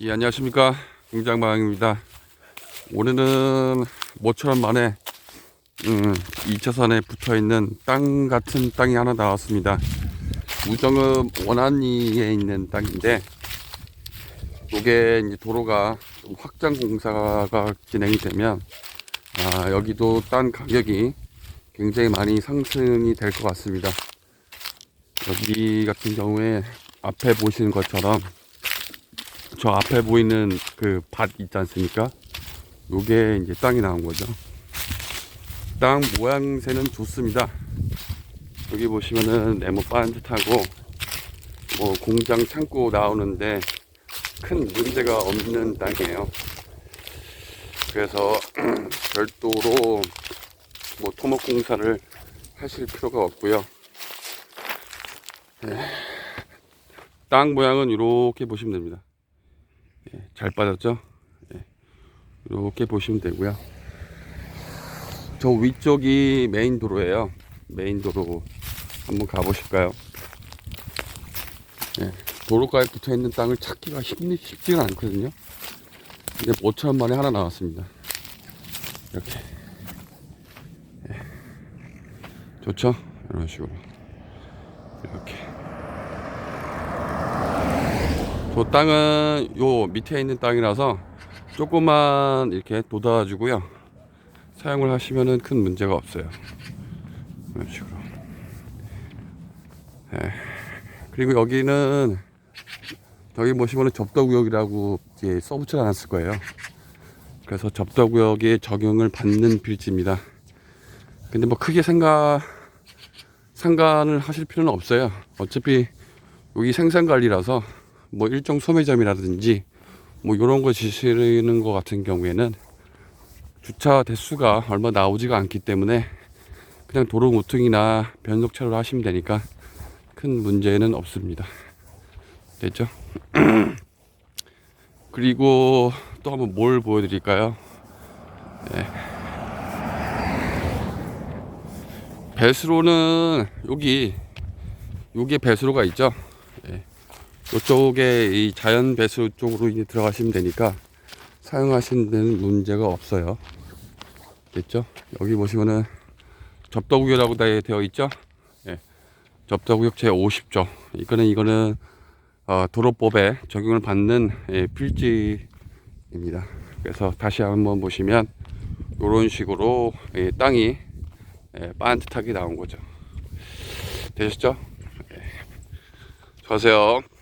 예, 안녕하십니까. 공장방입니다. 오늘은 모처럼 만에, 음, 2차선에 붙어 있는 땅 같은 땅이 하나 나왔습니다. 우정읍 원안리에 있는 땅인데, 요게 이제 도로가 좀 확장 공사가 진행이 되면, 아, 여기도 땅 가격이 굉장히 많이 상승이 될 것 같습니다. 여기 같은 경우에 앞에 보시는 것처럼 저 앞에 보이는 그 밭 있지 않습니까? 요게 이제 땅이 나온 거죠. 땅 모양새는 좋습니다. 여기 보시면은 네모 반듯하고 뭐 공장 창고 나오는데 큰 문제가 없는 땅이에요. 그래서 별도로 뭐 토목 공사를 하실 필요가 없고요. 네. 땅 모양은 이렇게 보시면 됩니다. 예, 잘 빠졌죠? 예, 이렇게 보시면 되고요. 저 위쪽이 메인 도로예요. 메인 도로 한번 가보실까요? 예, 도로가에 붙어 있는 땅을 찾기가 쉽, 쉽지가 않거든요. 근데 5천 원 만에 하나 나왔습니다. 이렇게 예, 좋죠? 이런 식으로 이렇게. 저 땅은 요 밑에 있는 땅이라서 조금만 이렇게 돋아주고요. 사용을 하시면은 큰 문제가 없어요. 이런 식으로. 예. 그리고 여기는 여기 보시면은 접도구역이라고 이제 써붙지 않았을 거예요. 그래서 접도구역에 적용을 받는 빌지입니다. 근데 뭐 크게 생각 상관을 하실 필요는 없어요. 어차피 여기 생산관리라서 뭐 일정 소매점이라든지 뭐 이런 거 지시는 것 같은 경우에는 주차 대수가 얼마 나오지가 않기 때문에 그냥 도로 모퉁이나 변속차로 하시면 되니까 큰 문제는 없습니다. 됐죠? 그리고 또 한번 뭘 보여드릴까요? 네. 배수로는 여기 여기에 배수로가 있죠. 이쪽에 이 자연 배수 쪽으로 이제 들어가시면 되니까 사용하시는 데는 문제가 없어요. 됐죠? 여기 보시면은 접도구역이라고 다 되어 있죠? 예. 접도구역 제 50조. 이거는 이거는 어, 도로법에 적용을 받는 예, 필지입니다. 그래서 다시 한번 보시면 이런 식으로 예, 땅이 예, 반듯하게 나온 거죠. 되셨죠? 예. 수고하세요.